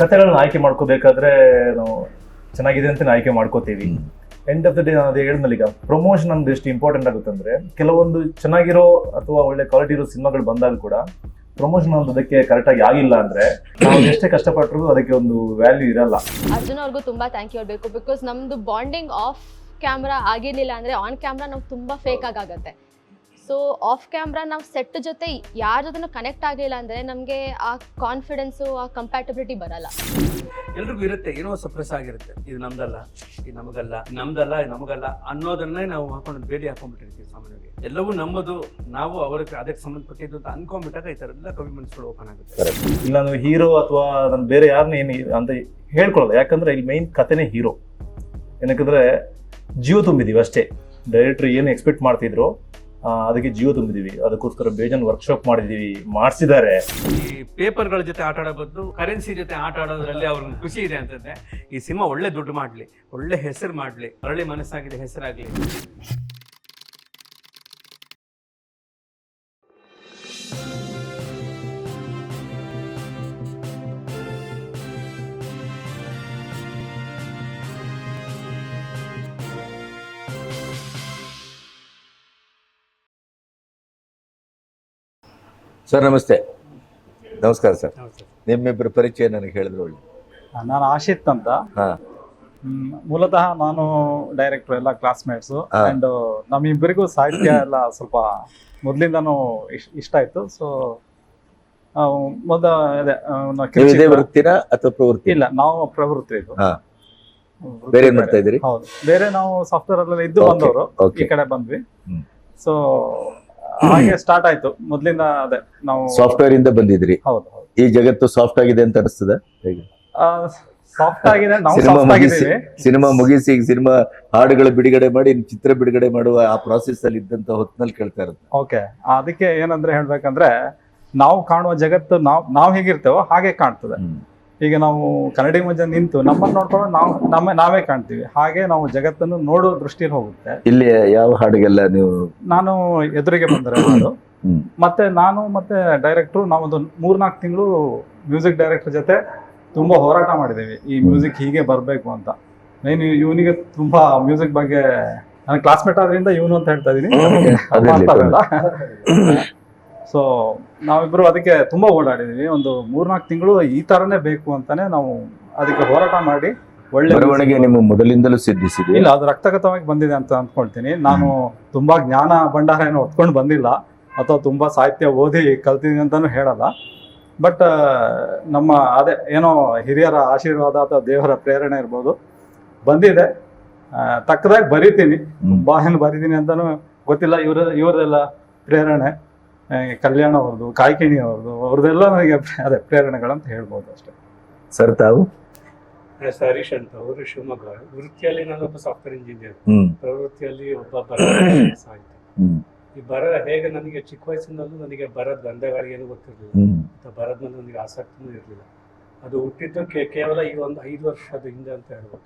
ಕಥೆಗಳನ್ನ ಆಯ್ಕೆ ಮಾಡ್ಕೋಬೇಕಾದ್ರೆ ನಾವು ಚೆನ್ನಾಗಿದೆ ಅಂತ ಆಯ್ಕೆ ಮಾಡ್ಕೋತೀವಿ. ಎಂಡ್ ಆಫ್ ದ ಡೇ ನಾನು ಅದೇ ಹೇಳಿದ್ಮೇಲೆ ಈಗ ಪ್ರಮೋಷನ್ ನಮ್ದು ಎಷ್ಟು ಇಂಪಾರ್ಟೆಂಟ್ ಆಗುತ್ತೆ ಅಂದ್ರೆ ಕೆಲವೊಂದು ಚೆನ್ನಾಗಿರೋ ಅಥವಾ ಒಳ್ಳೆ ಕ್ವಾಲಿಟಿ ಇರೋ ಸಿನಿಮಾಗಳು ಬಂದಾಗ ಕೂಡ ಪ್ರಮೋಷನ್ ಒಂದು ಅದಕ್ಕೆ ಕರೆಕ್ಟ್ ಆಗಿ ಆಗಿಲ್ಲ ಅಂದ್ರೆ ನಾವು ಎಷ್ಟೇ ಕಷ್ಟಪಟ್ಟರು ಅದಕ್ಕೆ ಒಂದು ವ್ಯಾಲ್ಯೂ ಇರಲ್ಲ. ಅರ್ಜುನ್ ಅವ್ರಿಗೂ ತುಂಬಾ ಥ್ಯಾಂಕ್ ಯು ಹೇಳ್ಬೇಕು ಬಿಕಾಸ್ ನಮ್ದು ಬಾಂಡಿಂಗ್ ಆಫ್ ಕ್ಯಾಮ್ರಾ ಆಗಿರ್ಲಿಲ್ಲ ಅಂದ್ರೆ ಆನ್ ಕ್ಯಾಮ್ರಾ ನಮ್ಗೆ ತುಂಬಾ ಫೇಕ್ ಆಗುತ್ತೆ. ಸೊ ಆಫ್ ಕ್ಯಾಮ್ರಾ ನಾವು ಸೆಟ್ ಜೊತೆ ಯಾರ ಜೊತೆ ಕನೆಕ್ಟ್ ಆಗಿಲ್ಲ ಅಂದ್ರೆ ನಮಗೆ ಆ ಕಾನ್ಫಿಡೆನ್ಸು ಆ ಕಂಪ್ಯಾಟಬಿಲಿಟಿ ಬರಲ್ಲ. ಎಲ್ರಿಗೂ ಇರುತ್ತೆ ಏನೋ ಸಪ್ರೆಸ್ ಆಗಿರುತ್ತೆ. ಇದು ನಮ್ದಲ್ಲ ಇದು ನಮಗಲ್ಲ ನಮ್ದಲ್ಲ ಇದು ನಮಗಲ್ಲ ಅನ್ನೋದನ್ನೇ ನಾವು ಹಾಕೊಂಡು ಬೇಡಿ ಹಾಕೊಂಡ್ಬಿಟ್ಟಿರ್ತೀವಿ ಸಾಮಾನ್ಯವಾಗಿ. ಎಲ್ಲವೂ ನಮ್ಮದು ನಾವು ಅವ್ರಿಗೆ ಅದಕ್ಕೆ ಸಂಬಂಧಪಟ್ಟಿದ್ದು ಅಂತ ಅನ್ಕೊಂಡ್ಬಿಟ್ಟಾಗ ಈ ಥರ ಎಲ್ಲ ಕವಿ ಮನಸ್ಸುಗಳು ಓಪನ್ ಆಗುತ್ತೆ. ಇಲ್ಲ ನಾನು ಹೀರೋ ಅಥವಾ ನಾನು ಬೇರೆ ಯಾರನ್ನ ಏನು ಅಂತ ಹೇಳ್ಕೊಳ್ಳಲ್ಲ. ಯಾಕಂದ್ರೆ ಇಲ್ಲಿ ಮೈನ್ ಕಥೆನೇ ಹೀರೋ ಏನಕ್ಕಂದ್ರೆ ಜೀವ ತುಂಬಿದೀವಿ ಅಷ್ಟೇ. ಡೈರೆಕ್ಟರ್ ಏನು ಎಕ್ಸ್ಪೆಕ್ಟ್ ಮಾಡ್ತಿದ್ರು ಅದಕ್ಕೆ ಜೀವ ತುಂಬಿದೀವಿ. ಅದಕ್ಕೋಸ್ಕರ ಬೇಜನ್ ವರ್ಕ್ಶಾಪ್ ಮಾಡಿದೀವಿ. ಮಾಡಿಸಿದ್ದಾರೆ. ಈ ಪೇಪರ್ಗಳ ಜೊತೆ ಆಟ ಆಡೋ ಬದಲು ಕರೆನ್ಸಿ ಜೊತೆ ಆಟ ಆಡೋದ್ರಲ್ಲಿ ಅವ್ರಿಗೆ ಖುಷಿ ಇದೆ ಅಂತಂದ್ರೆ ಈ ಸಿನಿಮಾ ಒಳ್ಳೆ ದುಡ್ಡು ಮಾಡ್ಲಿ, ಒಳ್ಳೆ ಹೆಸರು ಮಾಡ್ಲಿ ಒಳ್ಳೆ ಮನಸ್ಸಾಗಿದೆ ಹೆಸರಾಗ್ಲಿ. ಸರ್ ನಮಸ್ತೆ. ನಮಸ್ಕಾರ ಸರ್. ನಿಮ್ಮಿಬ್ಬರ ಪರಿಚಯ ನನಗೆ ಹೇಳಿದ್ರು ಒಳ್ಳೆ. ನಾನು ಆಶಿತ್ ಅಂತ. ಹಾ. ಹ್ಮ್, ಮೂಲತಃ ನಾನು ಡೈರೆಕ್ಟರ್ ಎಲ್ಲ ಕ್ಲಾಸ್ಮೇಟ್ಸ್ ಹಾ. ಅಂಡ್ ನಮ್ಮಿಬ್ಬರಿಗೂ ಸಾಹಿತ್ಯ ಎಲ್ಲ ಸ್ವಲ್ಪ ಮೊದಲಿಂದಾನು ಇಷ್ಟ ಆಯ್ತು. ಸೊ ಮೊದ ಅದೇ ಆ, ನಾವು ನೀವು ಇದೇ ಕಿರುಚಿತ್ರ- ವೃತ್ತಿನ ಅಥವಾ ಪ್ರವೃತ್ತಿ? ಇಲ್ಲ ನಾವು ಪ್ರವೃತ್ತಿ ಇದು. ಹಾ. ವೃತ್ತಿ ಬೇರೆ ಏನ್ ಮಾಡ್ತಾ ಇದ್ದೀರಿ? ಹೌದು. ಬೇರೆ ನಾವು ಸಾಫ್ಟ್ವೇರ್ ಅಲ್ಲೆಲ್ಲ ಇದ್ದು Okay, ಬಂದವರು. okay. ಈ ಕಡೆ ಬಂದ್ವಿ. ಹ್ಮ್. ಸೊ ಹಾಗೆ ಸ್ಟಾರ್ಟ್ ಆಯ್ತು. ಮೊದ್ಲಿಂದ ಅದೇ ನಾವು ಸಾಫ್ಟ್ವೇರ್ ಇಂದ ಬಂದಿದ್ರಿ. ಹೌದು ಹೌದು. ಈ ಜಗತ್ತು ಸಾಫ್ಟ್ ಆಗಿದೆ ಅಂತ ಅನಿಸ್ತದ? ಸಾಫ್ಟ್ ಆಗಿದೆ ನಾವು ಸಿನಿಮಾ ಸಾಫ್ಟ್ ಮುಗಿಸಿ ಆಗಿದ್ದೀವಿ. ಸಿನಿಮಾ ಮುಗಿಸಿ ಈಗ ಸಿನಿಮಾ ಹಾಡುಗಳು ಬಿಡುಗಡೆ ಮಾಡಿ ಇನ್ನು ಚಿತ್ರ ಬಿಡುಗಡೆ ಮಾಡುವ ಆ ಪ್ರಾಸೆಸ್ ಅಲ್ಲಿ ಇದ್ದಂತ ಹೊತ್ತಿನಲ್ಲಿ ಕೇಳ್ತಾ ಇರುತ್ತೆ ಓಕೆ ಅದಕ್ಕೆ ಏನಂದ್ರೆ ಹೇಳ್ಬೇಕಂದ್ರೆ ನಾವು ಕಾಣುವ ಜಗತ್ತು ನಾವು ನಾವು ಹೇಗಿರ್ತೇವೋ ಹಾಗೆ ಕಾಣ್ತದೆ. ಈಗ ನಾವು ಕನ್ನಡಿ ಮಧ್ಯ ನಿಂತು ನಮ್ಮನ್ನ ನೋಡ್ಕೊಂಡು ನಾವು ನಮ್ಮ ನಾವೇ ಕಾಣ್ತೀವಿ. ಹಾಗೆ ನಾವು ಜಗತ್ತನ್ನು ನೋಡೋ ದೃಷ್ಟಿಯಲ್ಲಿ ಹೋಗುತ್ತೆ. ಇಲ್ಲಿ ಯಾವ ಹಾಡಿಗೆಲ್ಲ ನೀವು ನಾನು ಎದುರಿಗೆ ಬಂದರೆ ಹಾಡು. ಮತ್ತೆ ನಾನು ಮತ್ತೆ ಡೈರೆಕ್ಟ್ರು ನಾವೊಂದು ಮೂರ್ನಾಲ್ಕು ತಿಂಗಳು ಮ್ಯೂಸಿಕ್ ಡೈರೆಕ್ಟರ್ ಜೊತೆ ತುಂಬಾ ಹೋರಾಟ ಮಾಡಿದ್ದೀವಿ. ಈ ಮ್ಯೂಸಿಕ್ ಹೀಗೆ ಬರಬೇಕು ಅಂತ. ಮೇನ್ ಇವನಿಗೆ ತುಂಬಾ ಮ್ಯೂಸಿಕ್ ಬಗ್ಗೆ ನನ್ನ ಕ್ಲಾಸ್ಮೇಟ್ ಆದ್ರಿಂದ ಇವನು ಅಂತ ಹೇಳ್ತಾ ಇದೀನಿ ಅದಿರ್ಲಿ, ಸೊ ನಾವಿಬ್ಬರು ಅದಕ್ಕೆ ತುಂಬ ಓಡಾಡಿದೀವಿ. ಒಂದು ಮೂರ್ನಾಲ್ಕು ತಿಂಗಳು ಈ ತರನೇ ಬೇಕು ಅಂತಾನೆ ನಾವು ಅದಕ್ಕೆ ಹೋರಾಟ ಮಾಡಿ ಒಳ್ಳೆ ಬರವಣಿಗೆ ನಿಮ್ಮ ಮೊದಲಿಂದಲೂ ಸಿದ್ಧಿಸಿದೆ ಇಲ್ಲ ಅದು ರಕ್ತಗತವಾಗಿ ಬಂದಿದೆ ಅಂತ ಅಂದ್ಕೊಳ್ತೀನಿ. ನಾನು ತುಂಬಾ ಜ್ಞಾನ ಭಂಡಾರ ಏನು ಹೊತ್ಕೊಂಡು ಬಂದಿಲ್ಲ. ಅಥವಾ ತುಂಬಾ ಸಾಹಿತ್ಯ ಓದಿ ಕಲ್ತಿದ್ದೀನಿ ಅಂತಾನು ಹೇಳಲ್ಲ. ಬಟ್ ನಮ್ಮ ಅದೇ ಏನೋ ಹಿರಿಯರ ಆಶೀರ್ವಾದ ಅಥವಾ ದೇವರ ಪ್ರೇರಣೆ ಇರ್ಬೋದು. ಬಂದಿದೆ. ತಕ್ಕದಾಗಿ ಬರಿತೀನಿ. ತುಂಬಾ ಏನು ಬರಿತೀನಿ ಅಂತಾನು ಗೊತ್ತಿಲ್ಲ. ಇವ್ರ ಇವ್ರದೆಲ್ಲ ಪ್ರೇರಣೆ. ಕಲ್ಯಾಣ ಅವ್ರದ್ದು ಕಾಯ್ಕಿಣಿ ಅವ್ರದ್ದು ಅವ್ರದ್ದೆಲ್ಲ ನನಗೆ ಅದೇ ಪ್ರೇರಣೆಗಳಂತ ಹೇಳ್ಬೋದು ಅಷ್ಟೇ. ಸರ್ ತಾವು? ಎಸ್ ಹರೀಶ್ ಅಂತ ಅವರು ಶಿವಮೊಗ್ಗ. ವೃತ್ತಿಯಲ್ಲಿ ನಾನು ಒಬ್ಬ ಸಾಫ್ಟ್ವೇರ್ ಇಂಜಿನಿಯರ್ ಪ್ರವೃತ್ತಿಯಲ್ಲಿ ಒಬ್ಬ ಬರ ಸಾಹಿತ್ಯ. ಈ ಬರ ಹೇಗೆ ನನಗೆ ಚಿಕ್ಕ ವಯಸ್ಸಿನಲ್ಲೂ ನನಗೆ ಬರದ ಗಂಧಗಳಿಗೇನು ಗೊತ್ತಿರಲಿಲ್ಲ. ಬರದ ಮೇಲೆ ನನಗೆ ಆಸಕ್ತಿನೂ ಇರಲಿಲ್ಲ. ಅದು ಹುಟ್ಟಿದ್ದು ಕೇವಲ ಈ ಒಂದು ಐದು ವರ್ಷದ ಹಿಂದೆ ಅಂತ ಹೇಳ್ಬೋದು.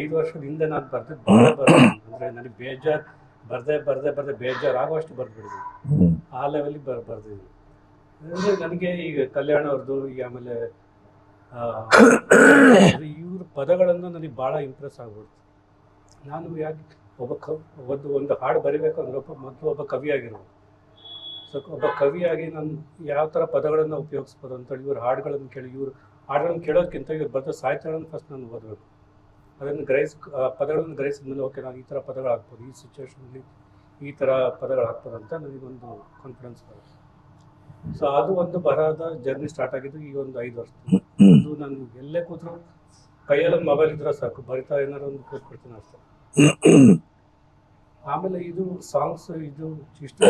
ಐದು ವರ್ಷದ ಹಿಂದೆ ನಾನು ಬರ್ದು ಬಹಳ ಬರ ಅಂದ್ರೆ ನನಗೆ ಬೇಜಾರ್ ಬರ್ದೆ ಬರ್ದೆ ಬರ್ದೆ ಬೇಜಾರ್ ಆಗುವಷ್ಟು ಬರ್ಬಿಡಿದ್ವಿ ಆ ಲೆವೆಲಿಗೆ ಬರ್ ಬರ್ತಿದ್ವಿ ಅಂದರೆ ನನಗೆ ಈಗ ಕಲ್ಯಾಣ ಅವ್ರದ್ದು ಈಗ ಆಮೇಲೆ ಇವ್ರ ಪದಗಳನ್ನು ನನಗೆ ಭಾಳ ಇಂಪ್ರೆಸ್ ಆಗ್ಬಿಡ್ತು. ನಾನು ಯಾಕೆ ಒಬ್ಬ ಕವ್ ಒಂದು ಒಂದು ಹಾಡು ಬರಿಬೇಕು ಅಂದ್ರೆ ಒಬ್ಬ ಮೊದಲು ಒಬ್ಬ ಕವಿಯಾಗಿರ್ಬೋದು ಸೊ ಒಬ್ಬ ಕವಿಯಾಗಿ ನಾನು ಯಾವ ಥರ ಪದಗಳನ್ನು ಉಪಯೋಗಿಸ್ಬೋದು ಅಂತೇಳಿ ಇವ್ರ ಹಾಡುಗಳನ್ನು ಕೇಳಿ, ಇವ್ರು ಹಾಡುಗಳನ್ನು ಕೇಳೋದಕ್ಕಿಂತ ಇವ್ರು ಬರೆದ ಸಾಹಿತ್ಯಗಳನ್ನು ಫಸ್ಟ್ ನಾನು ಓದಬೇಕು. ಅದನ್ನು ಗ್ರಹಿಸ್ ಪದಗಳನ್ನು ಗ್ರಹಿಸಿದ ಓಕೆ ನಾನು ಈ ಥರ ಪದಗಳು ಹಾಕ್ಬೋದು ಈ ಸಿಚುವೇಶನಲ್ಲಿ ಈ ಥರ ಪದಗಳು ಅಂತ ನನಗೊಂದು ಕಾನ್ಫಿಡೆನ್ಸ್ ಬರುತ್ತೆ. ಸೊ ಅದು ಒಂದು ಬರಹದ ಜರ್ನಿ ಸ್ಟಾರ್ಟ್ ಆಗಿದ್ದು ಈ ಒಂದು ಐದು ವರ್ಷ. ಅದು ನಾನು ಎಲ್ಲೇ ಕೂತ್ರು ಕೈಯಲ್ಲಿ ಮೊಬೈಲ್ ಇದ್ರೆ ಸಾಕು. ಬರಿತಾ ಏನಾರು ಒಂದು ಕೂತ್ಕೊಡ್ತೀನಿ ಅಷ್ಟೇ. ಆಮೇಲೆ ಇದು ಸಾಂಗ್ಸ್ ಇದು ಇಷ್ಟ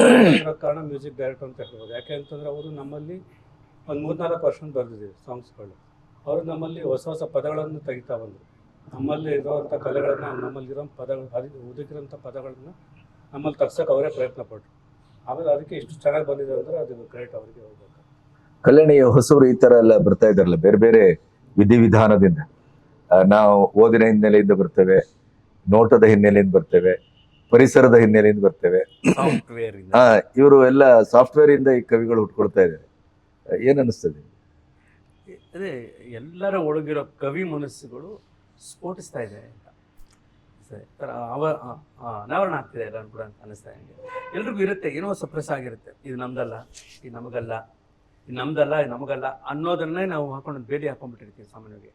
ಕಾರಣ ಮ್ಯೂಸಿಕ್ ಡೈರೆಕ್ಟರ್ ಅಂತ ಹೇಳ್ಬೋದು. ಯಾಕೆ ಅಂತಂದ್ರೆ ಅವರು ನಮ್ಮಲ್ಲಿ ಒಂದು ಮೂರ್ನಾಲ್ಕು ವರ್ಷ ಬರೆದಿದ್ದೀವಿ ಸಾಂಗ್ಸ್ಗಳು ಅವರು ನಮ್ಮಲ್ಲಿ ಹೊಸ ಹೊಸ ಪದಗಳನ್ನು ತೆಗಿತಾ ಬಂದರು. ನಮ್ಮಲ್ಲಿ ಇರೋವಂಥ ಕಲೆಗಳನ್ನ, ನಮ್ಮಲ್ಲಿರೋ ಪದಗಳು, ಹರಿ ಉದುಕಿರೋಂಥ ಪದಗಳನ್ನ ನಮ್ಮಲ್ಲಿ ತಗ್ಸಕ್ಕೆ ಅವರೇ ಪ್ರಯತ್ನ ಪಟ್ಟರು ಆಮೇಲೆ ಅದಕ್ಕೆ ಇಷ್ಟು ಚೆನ್ನಾಗಿ ಬಂದಿದೆ ಅಂದ್ರೆ ಅದು ಕರೆಕ್ಟ್ ಅವರಿಗೆ ಹೋಗ್ಬೇಕು. ಕಲ್ಯಾಣಿ ಹೊಸೂರು ಈ ತರ ಎಲ್ಲ ಬರ್ತಾ ಇದ್ದಾರಲ್ಲ ಬೇರೆ ಬೇರೆ ವಿಧಿವಿಧಾನದಿಂದ. ನಾವು ಓದಿನ ಹಿನ್ನೆಲೆಯಿಂದ ಬರ್ತೇವೆ ನೋಟದ ಹಿನ್ನೆಲೆಯಿಂದ ಬರ್ತೇವೆ ಪರಿಸರದ ಹಿನ್ನೆಲೆಯಿಂದ ಬರ್ತೇವೆ. ಹಾ ಇವರು ಎಲ್ಲ ಸಾಫ್ಟ್ವೇರ್ ಇಂದ ಈ ಕವಿಗಳು ಹುಟ್ಕೊಳ್ತಾ ಇದ್ದಾರೆ. ಏನ್ ಅನಿಸ್ತದೆ? ಅದೇ ಎಲ್ಲರ ಒಳಗಿರೋ ಕವಿ ಮನಸ್ಸುಗಳು ಸ್ಫೋಟಿಸ್ತಾ ಇದೆ. ಅವ ಆ, ಅನಾವರಣ ಆಗ್ತಿದೆ ಎಲ್ಲ ಕೂಡ ಅಂತ ಅನಿಸ್ತಾ ಇದೆ. ಎಲ್ರಿಗೂ ಇರುತ್ತೆ ಏನೋ ಸಪ್ರೆಸ್ ಆಗಿರುತ್ತೆ. ಇದು ನಮ್ದಲ್ಲ ಇದು ನಮಗಲ್ಲ ಇದು ನಮ್ದಲ್ಲ ಇದು ನಮಗಲ್ಲ ಅನ್ನೋದನ್ನೇ ನಾವು ಹಾಕೊಂಡು ಬೇಡಿ ಹಾಕೊಂಡ್ಬಿಟ್ಟಿರ್ತೀವಿ ಸಾಮಾನ್ಯವಾಗಿ.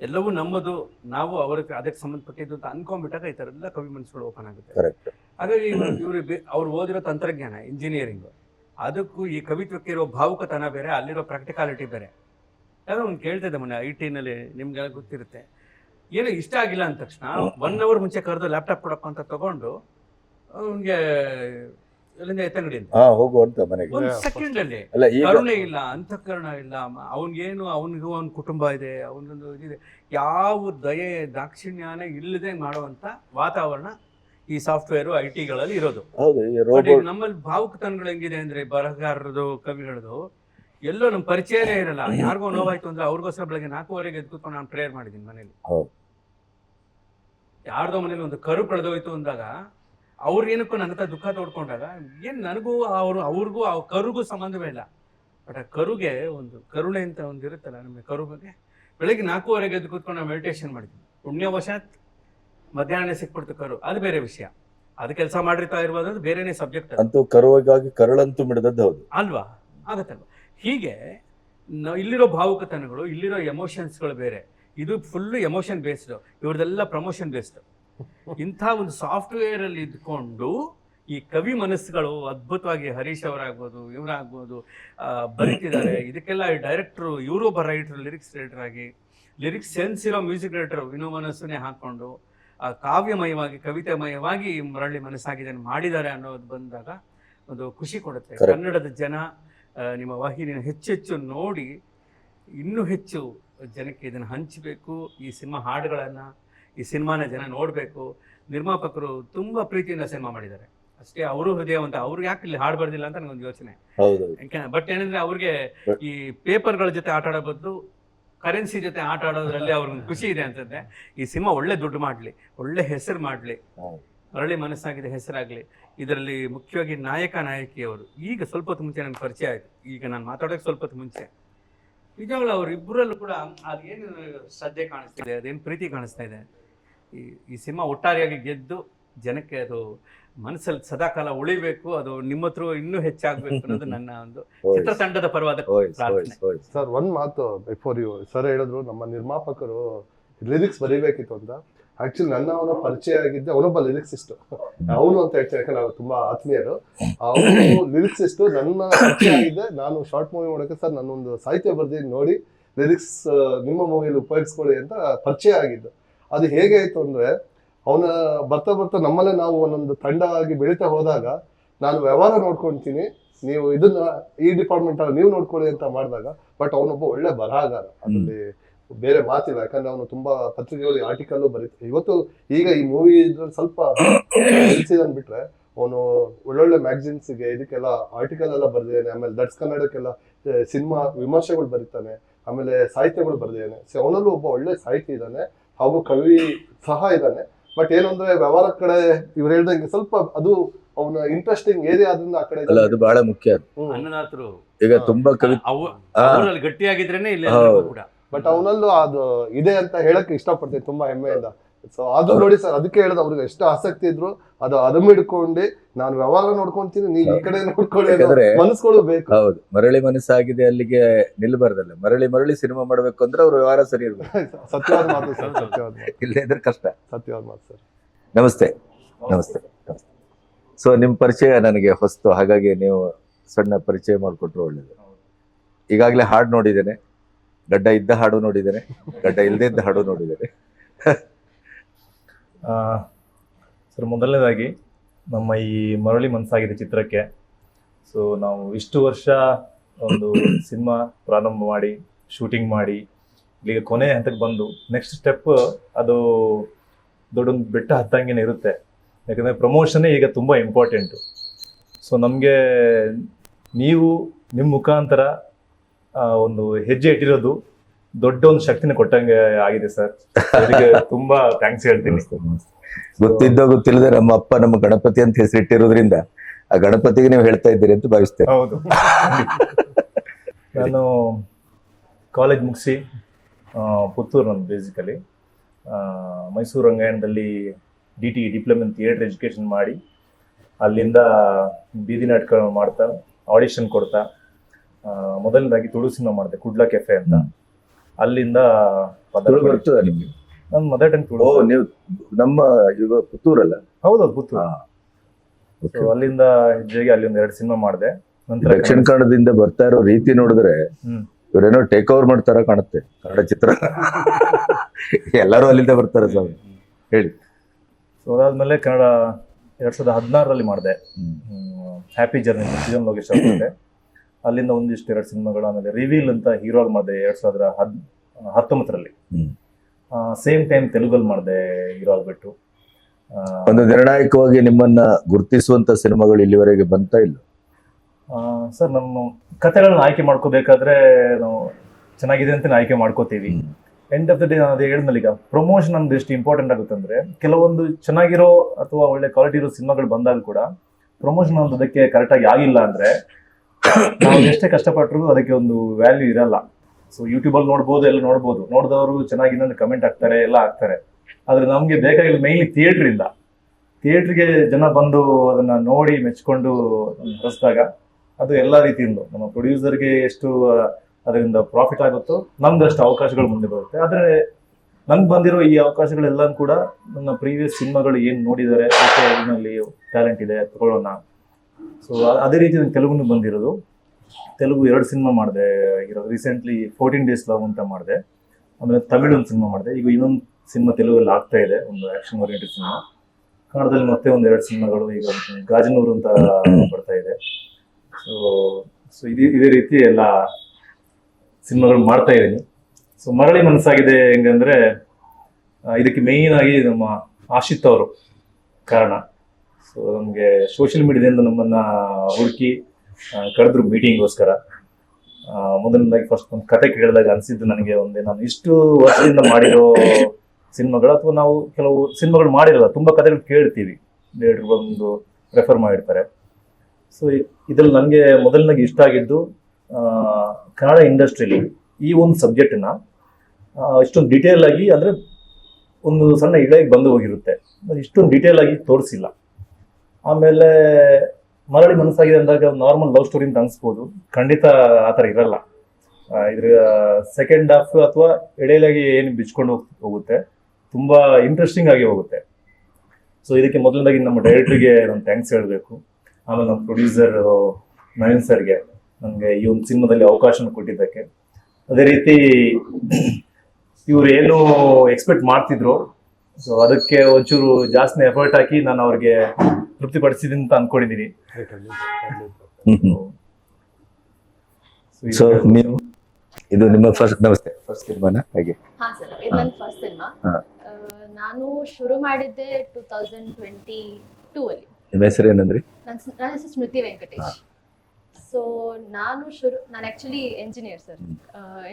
ಎಲ್ಲವೂ ನಮ್ಮದು ನಾವು ಅವ್ರಿಗೆ ಅದಕ್ಕೆ ಸಂಬಂಧಪಟ್ಟಿದ್ದು ಅಂತ ಅನ್ಕೊಂಡ್ಬಿಟ್ಟಾಗ ಈ ಥರ ಎಲ್ಲ ಕವಿ ಮನಸ್ಸುಗಳು ಓಪನ್ ಆಗುತ್ತೆ. ಹಾಗಾಗಿ ಇವರು ಇವರು ಅವ್ರು ಓದಿರೋ ತಂತ್ರಜ್ಞಾನ ಇಂಜಿನಿಯರಿಂಗ್ ಅದಕ್ಕೂ ಈ ಕವಿತ್ವಕ್ಕೆ ಇರೋ ಭಾವುಕತನ ಬೇರೆ ಅಲ್ಲಿರೋ ಪ್ರಾಕ್ಟಿಕಾಲಿಟಿ ಬೇರೆ. ಯಾರೋ ಒಂದು ಕೇಳ್ತಿದ್ದೆ ಮೊನ್ನೆ ಐ ಟಿನಲ್ಲಿ ನಿಮ್ಗೆಲ್ಲ ಗೊತ್ತಿರುತ್ತೆ. ಏನೋ ಇಷ್ಟ ಆಗಿಲ್ಲ ಅಂದ ತಕ್ಷಣ ಒನ್ ಅವರ್ ಮುಂಚೆ ಕರೆದು ಲ್ಯಾಪ್ಟಾಪ್ ಕೊಡಪ್ಪ ಅಂತ ತಗೊಂಡು ಅವನಿಗೆ ಅಲ್ಲಿಂದ ಎತ್ತಂಗಡಿ ಅಂತ. ಹಾ ಹೋಗು ಅಂತ ಮನೆಗೆ. ಒಂದು ಸೆಕೆಂಡ್ ಅಲ್ಲಿ ಅಲ್ಲ ಈಗ ಕರುಣೆ ಇಲ್ಲ ಅಂತಃಕರಣ ಇಲ್ಲ ಅವನಿಗೇನು ಅವನಿಗೂ ಅವನ ಕುಟುಂಬ ಇದೆ ಅವನೊಂದು ಇದಿದೆ. ಯಾವ ದಯೆ ದಾಕ್ಷಿಣ್ಯನೇ ಇಲ್ಲದೆ ಮಾಡುವಂತ ವಾತಾವರಣ ಈ ಸಾಫ್ಟ್ವೇರ್ ಐ ಟಿಗಳಲ್ಲಿ ಇರೋದು. ಹೌದು ಈ ಬಟ್ ರೋಬೋಟ್ ಈಗ ನಮ್ಮಲ್ಲಿ ಭಾವುಕತನಗಳು ಹೆಂಗಿದೆ ಅಂದ್ರೆ ಬರಹಗಾರರದು ಕವಿಗಳದು ಎಲ್ಲೋ ನಮ್ಮ ಪರಿಚಯನೇ ಇರಲ್ಲ. ಯಾರಿಗೋ ನೋವಾಯ್ತು ಅಂದ್ರೆ ಅವ್ರಿಗೋಸ್ಕರ ಬೆಳಗ್ಗೆ ನಾಲ್ಕೂವರೆಗೆ ಎದ್ದು ಕೂತ್ಕೊಂಡು ನಾನು ಪ್ರೇಯರ್ ಮಾಡಿದ್ದೀನಿ ಮನೇಲಿ. ಹೌದು. ಯಾರ್ದೋ ಮನೇಲಿ ಒಂದು ಕರು ಕಳೆದೋಯ್ತು ಅಂದಾಗ ಅವ್ರಿಗೇನಕ್ಕೂ ನನ್ನ ಹತ್ರ ದುಃಖ ತೋಡ್ಕೊಂಡಾಗ ಏನ್ ನನಗೂ ಅವರು ಅವ್ರಿಗೂ ಆ ಕರುಗೂ ಸಂಬಂಧವೇ ಇಲ್ಲ. ಬಟ್ ಆ ಕರುಗೆ ಒಂದು ಕರುಣೆ ಅಂತ ಒಂದು ಇರುತ್ತಲ್ಲ ನಮಗೆ ಕರು ಬಗ್ಗೆ. ಬೆಳಗ್ಗೆ ನಾಲ್ಕೂವರೆಗೆ ಎದ್ದು ಕೂತ್ಕೊಂಡು ನಾವು ಮೆಡಿಟೇಷನ್ ಮಾಡಿದ್ವಿ. ಪುಣ್ಯವಶಾತ್ ಮಧ್ಯಾಹ್ನ ಸಿಕ್ಬಿಡ್ತು ಕರು. ಅದು ಬೇರೆ ವಿಷಯ. ಅದು ಕೆಲಸ ಮಾಡಿರ್ತಾ ಇರ್ಬೋದು ಬೇರೆನೇ ಸಬ್ಜೆಕ್ಟ್ ಅಂತೂ ಕರುವಾಗಿ ಕರುಳಂತೂ ಮಿಡದದ್ದು ಹೌದು. ಅಲ್ವಾ? ಆಗತ್ತಲ್ವಾ? ಹೀಗೆ ಇಲ್ಲಿರೋ ಭಾವುಕತನಗಳು ಇಲ್ಲಿರೋ ಎಮೋಷನ್ಸ್ಗಳು ಬೇರೆ. ಇದು ಫುಲ್ ಎಮೋಷನ್ ಬೇಸ್ಡ್ ಇವ್ರದೆಲ್ಲ ಪ್ರಮೋಷನ್ ಬೇಸ್ಡ್ ಇಂಥ ಒಂದು ಸಾಫ್ಟ್ವೇರ್ ಅಲ್ಲಿ ಇದ್ಕೊಂಡು ಈ ಕವಿ ಮನಸ್ಸುಗಳು ಅದ್ಭುತವಾಗಿ ಹರೀಶ್ ಅವರಾಗ್ಬೋದು ಇವರಾಗ್ಬೋದು ಬರೀತಿದ್ದಾರೆ. ಇದಕ್ಕೆಲ್ಲ ಡೈರೆಕ್ಟ್ರು ಇವರು ಒಬ್ಬ ರೈಟರ್ ಲಿರಿಕ್ಸ್ ರೈಟರ್ ಆಗಿ ಲಿರಿಕ್ಸ್ ಸೆನ್ಸ್ ಇರೋ ಮ್ಯೂಸಿಕ್ ರೈಟರ್ ವಿನೋ ಮನಸ್ಸನ್ನೇ ಹಾಕೊಂಡು ಆ, ಕಾವ್ಯಮಯವಾಗಿ ಕವಿತಾಮಯವಾಗಿ ಮರಳಿ ಮನಸ್ಸಾಗಿದೆ ಮಾಡಿದ್ದಾರೆ ಅನ್ನೋದು ಬಂದಾಗ ಒಂದು ಖುಷಿ ಕೊಡುತ್ತೆ. ಕನ್ನಡದ ಜನ ನಿಮ್ಮ ವಾಹಿನಿನ ಹೆಚ್ಚೆಚ್ಚು ನೋಡಿ ಇನ್ನೂ ಹೆಚ್ಚು ಜನಕ್ಕೆ ಇದನ್ನು ಹಂಚಬೇಕು ಈ ಸಿನಿಮಾ ಹಾಡುಗಳನ್ನು ಈ ಸಿನಿಮಾನ ಜನ ನೋಡಬೇಕು. ನಿರ್ಮಾಪಕರು ತುಂಬ ಪ್ರೀತಿಯಿಂದ ಸಿನಿಮಾ ಮಾಡಿದ್ದಾರೆ. ಅಷ್ಟೇ ಅವರು ಹೃದಯವಂತ ಅವ್ರಿಗೆ ಯಾಕೆ ಇಲ್ಲಿ ಹಾಡು ಬರ್ದಿಲ್ಲ ಅಂತ ನನಗೊಂದು ಯೋಚನೆ. ಬಟ್ ಏನಂದ್ರೆ ಅವ್ರಿಗೆ ಈ ಪೇಪರ್ಗಳ ಜೊತೆ ಆಟ ಆಡೋ ಬದಲು ಕರೆನ್ಸಿ ಜೊತೆ ಆಟ ಆಡೋದ್ರಲ್ಲಿ ಅವ್ರಿಗೆ ಖುಷಿ ಇದೆ ಅಂತಂದ್ರೆ ಈ ಸಿನಿಮಾ ಒಳ್ಳೆ ದುಡ್ಡು ಮಾಡಲಿ ಒಳ್ಳೆ ಹೆಸರು ಮಾಡಲಿ ಒಳ್ಳೆ ಮರಳಿ ಮನಸ್ಸಾಗಿದೆ ಹೆಸರಾಗಲಿ ಇದರಲ್ಲಿ ಮುಖ್ಯವಾಗಿ ನಾಯಕ ನಾಯಕಿಯವರು. ಈಗ ಸ್ವಲ್ಪ ಹೊತ್ತು ಮುಂಚೆ ನನಗೆ ಪರಿಚಯ ಆಯಿತು. ಈಗ ನಾನು ಮಾತಾಡೋಕೆ ಸ್ವಲ್ಪ ಹೊತ್ತು ಮುಂಚೆ. ನಿಜವಾಗ್ಲೂ ಅವರಿಬ್ಬರಲ್ಲೂ ಕೂಡ ಅದೇನು ಶ್ರದ್ಧೆ ಕಾಣಿಸ್ತಿದೆ ಅದೇನು ಪ್ರೀತಿ ಕಾಣಿಸ್ತಾ ಇದೆ. ಈ ಈ ಸಿನಿಮಾ ಒಟ್ಟಾರೆಯಾಗಿ ಗೆದ್ದು ಜನಕ್ಕೆ ಅದು ಮನಸ್ಸಲ್ಲಿ ಸದಾಕಾಲ ಉಳಿಬೇಕು ಅದು ನಿಮ್ಮ ಹತ್ರ ಇನ್ನೂ ಹೆಚ್ಚಾಗಬೇಕು ಅನ್ನೋದು ನನ್ನ ಒಂದು ಚಿತ್ರತಂಡದ ಪರವಾದ ಪ್ರಾರ್ಥನೆ. ಸರ್ ಒಂದ್ ಮಾತು ಬಿಫೋರ್ ಯು ಸರ್ ಹೇಳಿದ್ರು ನಮ್ಮ ನಿರ್ಮಾಪಕರು ಲಿರಿಕ್ಸ್ ಬರೀಬೇಕಿತ್ತು ಅಂತ. ಆಕ್ಚುಲಿ ನನ್ನ ಅವನ ಪರಿಚಯ ಆಗಿದ್ದೆ. ಅವನೊಬ್ಬ ಲಿರಿಕ್ಸಿಸ್ಟ್ ಅವನು ಅಂತ ಹೇಳ್ತಾರೆ, ಯಾಕಂದ್ರೆ ಅವ್ರು ತುಂಬಾ ಆತ್ಮೀಯರು. ಅವನು ಲಿರಿಕ್ಸಿಸ್ಟ್ ನನ್ನ ಪರಿಚಯ ಆಗಿದ್ದೆ. ನಾನು ಶಾರ್ಟ್ ಮೂವಿ ಮಾಡೋಕೆ ಸರ್ ನನ್ನೊಂದು ಸಾಹಿತ್ಯ ಬರ್ದಿ ನೋಡಿ. ಲಿರಿಕ್ಸ್ ನಿಮ್ಮ ಮೂವಿಯಲ್ಲಿ ಉಪಯೋಗಿಸ್ಕೊಳ್ಳಿ ಅಂತ ಪರಿಚಯ ಆಗಿದ್ದು. ಅದು ಹೇಗೆ ಆಯ್ತು ಅಂದ್ರೆ, ಅವನ ಬರ್ತಾ ಬರ್ತಾ ನಮ್ಮಲ್ಲೇ ನಾವು ಒಂದೊಂದು ತಂಡ ಆಗಿ ಬೆಳೀತಾ ಹೋದಾಗ, ನಾನು ವ್ಯವಹಾರ ನೋಡ್ಕೊಂತೀನಿ. ನೀವು ಇದನ್ನ ಈ ಡಿಪಾರ್ಟ್ಮೆಂಟ್ ಅಲ್ಲಿ ನೀವು ನೋಡ್ಕೊಳ್ಳಿ ಅಂತ ಮಾಡಿದಾಗ ಬಟ್ ಅವನೊಬ್ಬ ಒಳ್ಳೆ ಬರಹಗಾರ. ಅದರಲ್ಲಿ ಬೇರೆ ಮಾತಿಲ್ಲ ಯಾಕಂದ್ರೆ ಅವನು ತುಂಬಾ ಪತ್ರಿಕೆಗಳಲ್ಲಿ ಆರ್ಟಿಕಲ್ ಬರೀತಾರೆ ಇವತ್ತು ಈಗ ಈ ಮೂವಿ ಇದ್ರಲ್ಲಿ ಸ್ವಲ್ಪ ಬಿಟ್ರೆ ಅವನು ಒಳ್ಳೊಳ್ಳೆ ಮ್ಯಾಗಝಿನ್ಸ್ಗೆ ಇದಕ್ಕೆಲ್ಲ ಆರ್ಟಿಕಲ್ ಎಲ್ಲ ಬರ್ದಿದ್ದಾನೆ. ಆಮೇಲೆ ದಟ್ಸ್ ಕನ್ನಡಕ್ಕೆಲ್ಲ ಸಿನಿಮಾ ವಿಮರ್ಶೆಗಳು ಬರೀತಾನೆ. ಆಮೇಲೆ ಸಾಹಿತ್ಯಗಳು ಬರ್ದಿದ್ದಾನೆ. ಸೊ ಅವನಲ್ಲೂ ಒಬ್ಬ ಒಳ್ಳೆ ಸಾಹಿತಿ ಇದ್ದಾನೆ ಹಾಗೂ ಕವಿ ಸಹ ಇದ್ದಾನೆ. ಬಟ್ ಏನು ಅಂದ್ರೆ ವ್ಯವಹಾರ ಕಡೆ ಇವ್ರು ಹೇಳ್ದಂಗೆ ಸ್ವಲ್ಪ ಅದು ಅವನ ಇಂಟ್ರೆಸ್ಟಿಂಗ್ ಏರಿಯಾ ಆದ್ರಿಂದ ಆ ಕಡೆ ಅಲ್ಲ ಅದು ಬಹಳ ಮುಖ್ಯ. ಹ್ಮ್. ಅನ್ನದಾತರು ಈಗ ತುಂಬಾ ಕವಿ ಗಟ್ಟಿಯಾಗಿದ್ರೇನೆ ಇಲ್ಲಿ ಕೂಡ. ಬಟ್ ಅವನಲ್ಲೂ ಅದು ಇದೆ ಅಂತ ಹೇಳಕ್ ಇಷ್ಟಪಡ್ತೀನಿ ತುಂಬಾ ಹೆಮ್ಮೆಯಿಂದ. ಸೊ ಅದು ನೋಡಿ ಸರ್ ಅದಕ್ಕೆ ಹೇಳೋದು ಅವ್ರಿಗೆ ಎಷ್ಟು ಆಸಕ್ತಿ ಇದ್ರು ಅದು ಅದು ಇಡ್ಕೊಂಡು ನಾನು ವ್ಯವಹಾರ ನೋಡ್ಕೊಂತೀನಿ ನೀವು ಈ ಕಡೆ ನೋಡ್ಕೊಳ್ಳಿ ಮನಸ್ಗಳು ಬೇಕು. ಹೌದು ಮರಳಿ ಮನಸ್ಸಾಗಿದೆ ಅಲ್ಲಿಗೆ ನಿಲ್ಬಾರ್ದಲ್ಲ ಮರಳಿ ಮರಳಿ ಸಿನಿಮಾ ಮಾಡ್ಬೇಕು ಅಂದ್ರೆ ಅವ್ರ ವ್ಯವಹಾರ ಸರಿ ಇರ್ಬೇಕು. ಸತ್ಯವಾದ ಮಾತು ಸರ್ ಸತ್ಯವಾದ ಇಲ್ಲೇ ಇದ್ರೆ ಕಷ್ಟ. ಸತ್ಯವಾದ ಮಾತು ಸರ್. ನಮಸ್ತೆ ನಮಸ್ತೆ ಸೊ ನಿಮ್ಮ ಪರಿಚಯ ನನಗೆ ಹೊಸ್ತು ಹಾಗಾಗಿ ನೀವು ಸಣ್ಣ ಪರಿಚಯ ಮಾಡಿಕೊಟ್ರು ಒಳ್ಳೇದು. ಈಗಾಗಲೇ ಹಾಡು ನೋಡಿದ್ದೇನೆ. ಗಡ್ಡ ಇದ್ದ ಹಾಡು ನೋಡಿದ್ದೇನೆ, ಗಡ್ಡ ಇಲ್ಲದೆ ಇದ್ದ ಹಾಡು ನೋಡಿದ್ದೇನೆ. ಸರ್, ಮೊದಲನೇದಾಗಿ ನಮ್ಮ ಈ ಮರಳಿ ಮನಸ್ಸಾಗಿದೆ ಚಿತ್ರಕ್ಕೆ, ಸೊ ನಾವು ಇಷ್ಟು ವರ್ಷ ಒಂದು ಸಿನಿಮಾ ಪ್ರಾರಂಭ ಮಾಡಿ, ಶೂಟಿಂಗ್ ಮಾಡಿ ಈಗ ಕೊನೆ ಹಂತಕ್ಕೆ ಬಂದು ನೆಕ್ಸ್ಟ್ ಸ್ಟೆಪ್ ಅದು ದೊಡ್ಡೊಂದು ಬೆಟ್ಟ ಹತ್ತಂಗೇನೆ ಇರುತ್ತೆ. ಯಾಕಂದರೆ ಪ್ರಮೋಷನ್ನೇ ಈಗ ತುಂಬ ಇಂಪಾರ್ಟೆಂಟು ಸೊ ನಮಗೆ ನೀವು ನಿಮ್ಮ ಮುಖಾಂತರ ಒಂದು ಹೆಜ್ಜೆ ಇಟ್ಟಿರೋದು ದೊಡ್ಡ ಒಂದು ಶಕ್ತಿನ ಕೊಟ್ಟಂಗೆ ಆಗಿದೆ ಸರ್. ಅದಕ್ಕೆ ತುಂಬಾ ಥ್ಯಾಂಕ್ಸ್ ಹೇಳ್ತೀನಿ. ಗೊತ್ತಿದ್ದೋ ಗೊತ್ತಿಲ್ಲದೆ ನಮ್ಮ ಅಪ್ಪ ನಮ್ಮ ಗಣಪತಿ ಅಂತ ಹೆಸರಿಟ್ಟಿರೋದ್ರಿಂದ ಆ ಗಣಪತಿಗೆ ನೀವು ಹೇಳ್ತಾ ಇದ್ದೀರಿ ಅಂತ ಭಾವಿಸ್ತೇನೆ. ಹೌದು. ನಾನು ಕಾಲೇಜ್ ಮುಗಿಸಿ ಪುತ್ತೂರು ನಾನು basically Mysuru ರಂಗಾಯಣದಲ್ಲಿ D T diploma in theatre education ಮಾಡಿ ಅಲ್ಲಿಂದ ಬೀದಿ ನಾಟಕ ಮಾಡ್ತಾ ಆಡಿಷನ್ ಕೊಡ್ತಾ ಮೊದಲನೇದಾಗಿ ತುಳು ಸಿನಿಮಾ ಮಾಡಿದೆ ಕುಡ್ಲ ಕೆಫೆ ಅಂತ. ಅಲ್ಲಿಂದ ತುಳು ಬರ್ತದ ನಿಮ್ಗೆ? ನನ್ನ ಮದರ್ ಟಂಗ್ ತುಳು. ಓ ನೀವು ನಮ್ಮ ಇವ ಪುತ್ತೂರಲ್ಲ? ಹೌದೌದು ಪುತ್ತೂರು. So, ಅಲ್ಲಿಂದ ಹೆಜ್ಜೆಗೆ ಅಲ್ಲಿ ಒಂದು ಎರಡು ಸಿನಿಮಾ ಮಾಡಿದೆ. ನಂತರ ದಕ್ಷಿಣ ಕನ್ನಡದಿಂದ ಬರ್ತಾ ಇರೋ ರೀತಿ ನೋಡಿದ್ರೆ ಹ್ಮ್. ಇವ್ರೇನೋ ಟೇಕ್ ಓವರ್ ಮಾಡ್ತಾರ ಕಾಣುತ್ತೆ ಕನ್ನಡ ಚಿತ್ರ. ಎಲ್ಲರೂ ಅಲ್ಲಿಂದ ಬರ್ತಾರೆ ಸರ್ ಹೇಳಿ. ಸೊ ಅದಾದ್ಮೇಲೆ ಕನ್ನಡ ಎರಡ್ ಸಾವಿರದ ಹದಿನಾರರಲ್ಲಿ ಮಾಡಿದೆ. ಹ್ಯಾಪಿ ಜರ್ನಿ ಸೀಸನ್ ಲೋಕೇಶ್ ಅವ್ರ ಜೊತೆ ಅಲ್ಲಿಂದ ಒಂದಿಷ್ಟು ಎರಡು ಸಿನಿಮಾಗಳು ಆಮೇಲೆ ರಿವೀಲ್ ಅಂತ ಹೀರೋ ಮಾಡಿದೆ ಎರಡ್ ಸಾವಿರದ ಹದ್ ಹತ್ತೊಂಬತ್ತರಲ್ಲಿ. ಸೇಮ್ ಟೈಮ್ ತೆಲುಗಲ್ಲಿ ಮಾಡಿದೆ ಹೀರೋ ಆಗ್ಬಿಟ್ಟು. ಒಂದು ನಿರ್ಣಾಯಕವಾಗಿ ನಿಮ್ಮನ್ನ ಗುರುತಿಸುವಂತ ಸಿನಿಮಾಗಳು ಇಲ್ಲಿವರೆಗೆ ಬಂತಾ ಇಲ್ಲ? ಸರ್ ನಮ್ಮ ಕಥೆಗಳನ್ನ ಆಯ್ಕೆ ಮಾಡ್ಕೋಬೇಕಾದ್ರೆ ನಾವು ಚೆನ್ನಾಗಿದೆ ಅಂತ ಆಯ್ಕೆ ಮಾಡ್ಕೋತೀವಿ. ಎಂಡ್ ಆಫ್ ದ ಡೇ ನಾನು ಅದೇ ಹೇಳಿದ್ಮೇಲೆ ಈಗ ಪ್ರಮೋಷನ್ ನಮ್ದು ಎಷ್ಟು ಇಂಪಾರ್ಟೆಂಟ್ ಆಗುತ್ತೆ ಅಂದ್ರೆ ಕೆಲವೊಂದು ಚೆನ್ನಾಗಿರೋ ಅಥವಾ ಒಳ್ಳೆ ಕ್ವಾಲಿಟಿ ಇರೋ ಸಿನಿಮಾಗಳು ಬಂದಾಗ ಕೂಡ ಪ್ರಮೋಷನ್ ಒಂದು ಅದಕ್ಕೆ ಕರೆಕ್ಟಾಗಿ ಆಗಿಲ್ಲ ಅಂದ್ರೆ ನಾವು ಎಷ್ಟೇ ಕಷ್ಟಪಟ್ಟರು ಅದಕ್ಕೆ ಒಂದು ವ್ಯಾಲ್ಯೂ ಇರಲ್ಲ. ಸೊ ಯೂಟ್ಯೂಬಲ್ಲಿ ನೋಡ್ಬೋದು, ಎಲ್ಲ ನೋಡ್ಬೋದು. ನೋಡಿದವರು ಚೆನ್ನಾಗಿ ಇನ್ನೊಂದು ಕಮೆಂಟ್ ಹಾಕ್ತಾರೆ, ಎಲ್ಲ ಹಾಕ್ತಾರೆ. ಆದ್ರೆ ನಮಗೆ ಬೇಕಾಗಿಲ್ಲ ಮೈನ್ಲಿ ಥಿಯೇಟ್ರಿಂದ ಥಿಯೇಟ್ರಿಗೆ ಜನ ಬಂದು ಅದನ್ನ ನೋಡಿ ಮೆಚ್ಕೊಂಡು ಹರಿಸಿದಾಗ ಅದು ಎಲ್ಲ ರೀತಿಯಿಂದ. ನಮ್ಮ ಪ್ರೊಡ್ಯೂಸರ್ಗೆ ಎಷ್ಟು ಅದರಿಂದ ಪ್ರಾಫಿಟ್ ಆಗುತ್ತೋ ನಮ್ದು ಅಷ್ಟು ಅವಕಾಶಗಳು ಮುಂದೆ ಬರುತ್ತೆ. ಆದ್ರೆ ನಂಗೆ ಬಂದಿರೋ ಈ ಅವಕಾಶಗಳೆಲ್ಲ ಕೂಡ ನನ್ನ ಪ್ರೀವಿಯಸ್ ಸಿನಿಮಾಗಳು ಏನು ನೋಡಿದ್ದಾರೆ ಟ್ಯಾಲೆಂಟ್ ಇದೆ, ತಗೊಳ್ಳೋಣ ಸೊ ಅದೇ ರೀತಿ ನಾನು ತೆಲುಗು ಬಂದಿರೋದು. ತೆಲುಗು ಎರಡು ಸಿನಿಮಾ ಮಾಡಿದೆ ಇರೋ ರೀಸೆಂಟ್ಲಿ ಫೋರ್ಟೀನ್ ಡೇಸ್ ಲವ್ ಅಂತ ಮಾಡಿದೆ. ಆಮೇಲೆ ತಮಿಳು ಒಂದು ಸಿನಿಮಾ ಮಾಡಿದೆ. ಈಗ ಇನ್ನೊಂದು ಸಿನಿಮಾ ತೆಲುಗಲ್ಲಿ ಆಗ್ತಾ ಇದೆ, ಒಂದು ಆ್ಯಕ್ಷನ್ ಓರಿಯೆಂಟೆಡ್ ಸಿನಿಮಾ. ಕನ್ನಡದಲ್ಲಿ ಮತ್ತೆ ಒಂದು ಎರಡು ಸಿನಿಮಾಗಳು ಈಗ ಗಾಜನೂರು ಅಂತ ಬರ್ತಾ ಇದೆ. ಸೊ ಸೊ ಇದೇ ಇದೇ ರೀತಿ ಎಲ್ಲ ಸಿನಿಮಾಗಳು ಮಾಡ್ತಾ ಇದ್ದೀನಿ. ಸೊ ಮರಳಿ ಮನಸ್ಸಾಗಿದೆ ಹೆಂಗಂದ್ರೆ ಇದಕ್ಕೆ ಮೇಯ್ನ್ ಆಗಿ ನಮ್ಮ ಆಶಿತ್ ಅವರು ಕಾರಣ. ಸೊ ನಮಗೆ ಸೋಷಿಯಲ್ ಮೀಡಿಯಾದಿಂದ ನಮ್ಮನ್ನ ಹುಡುಕಿ ಕರೆದ್ರು ಮೀಟಿಂಗ್ಗೋಸ್ಕರ ಮೊದಲನೇದಾಗಿ ಫಸ್ಟ್ ಒಂದು ಕತೆ ಕೇಳಿದಾಗ ಅನಿಸಿದ್ದು ನನಗೆ ಒಂದೇ, ನಾನು ಇಷ್ಟು ವರ್ಷದಿಂದ ಮಾಡಿರೋ ಸಿನಿಮಾಗಳು ಅಥವಾ ನಾವು ಕೆಲವು ಸಿನಿಮಾಗಳು ಮಾಡಿರಲ್ಲ, ತುಂಬ ಕತೆಗಳು ಕೇಳ್ತೀವಿ. ಡೇಟ್ರ್ ಬಂದು ರೆಫರ್ ಮಾಡಿರ್ತಾರೆ. ಸೊ ಇದ್ರಲ್ಲಿ ನನಗೆ ಮೊದಲನಾಗಿ ಇಷ್ಟ ಆಗಿದ್ದು ಕನ್ನಡ ಇಂಡಸ್ಟ್ರಿಲಿ ಈ ಒಂದು ಸಬ್ಜೆಕ್ಟನ್ನ ಇಷ್ಟೊಂದು ಡಿಟೇಲ್ ಆಗಿ ಅಂದರೆ ಒಂದು ಸಣ್ಣ ಇಳೆಗೆ ಬಂದು ಹೋಗಿರುತ್ತೆ. ಇಷ್ಟೊಂದು ಡೀಟೇಲ್ ಆಗಿ ತೋರಿಸಿಲ್ಲ. ಆಮೇಲೆ ಮರಳಿ ಮನಸ್ಸಾಗಿದೆ ಅಂದಾಗ ನಾರ್ಮಲ್ ಲವ್ ಸ್ಟೋರಿ ಅಂತ ಅನ್ಸ್ಬೋದು. ಖಂಡಿತ ಆ ಥರ ಇರಲ್ಲ. ಇದ್ರ ಸೆಕೆಂಡ್ ಹಾಫ್ ಅಥವಾ ಎಳೆಯಲಾಗಿ ಏನು ಬಿಚ್ಕೊಂಡು ಹೋಗ್- ಹೋಗುತ್ತೆ. ತುಂಬಾ ಇಂಟ್ರೆಸ್ಟಿಂಗ್ ಆಗಿ ಹೋಗುತ್ತೆ. ಸೊ ಇದಕ್ಕೆ ಮೊದಲನೇದಾಗಿ ನಮ್ಮ ಡೈರೆಕ್ಟ್ರಿಗೆ ನಾನು ಥ್ಯಾಂಕ್ಸ್ ಹೇಳಬೇಕು. ಆಮೇಲೆ ನಮ್ಮ ಪ್ರೊಡ್ಯೂಸರ್ ನಯನ್ ಸರ್ಗೆ ನನಗೆ ಈ ಒಂದು ಸಿನಿಮಾದಲ್ಲಿ ಅವಕಾಶ ಕೊಟ್ಟಿದ್ದಕ್ಕೆ. ಅದೇ ರೀತಿ, ಇವ್ರು ಏನು ಎಕ್ಸ್ಪೆಕ್ಟ್ ಮಾಡ್ತಿದ್ರು ಸೊ ಅದಕ್ಕೆ ಒಂಚೂರು ಜಾಸ್ತಿ ಎಫರ್ಟ್ ಹಾಕಿ ನಾನು ಅವ್ರಿಗೆ ತೃಪ್ತಿಪಡಿಸಿದೀನಿ ಅಂತ ಅನ್ಕೊಂಡಿದ್ದೀನಿ ಸೊ ಇದು- ನೀವು ಇದು ನಿಮ್ಮ ಫಸ್ಟ್ ನಮಸ್ತೆ. ಫಸ್ಟ್ ಸಿನಿಮಾನ? ಹಾಗೆ. ಹಾ ಸರ್ ಇದು ನನ್ನ ಫಸ್ಟ್ ಸಿನಿಮಾ. ನಾನು ಶುರು ಮಾಡಿದ್ದೆ ಟೂ ತೌಸಂಡ್ ಟ್ವೆಂಟಿ ಟೂ ಅಲ್ಲಿ. ನಿಮ್ಮ ಹೆಸರು ಏನಂದ್ರಿ? ನನ್ನ ಹೆಸರು ಸ್ಮೃತಿ ವೆಂಕಟೇಶ್. ಸೊ ನಾನು ಶುರು ನಾನು actually engineer sir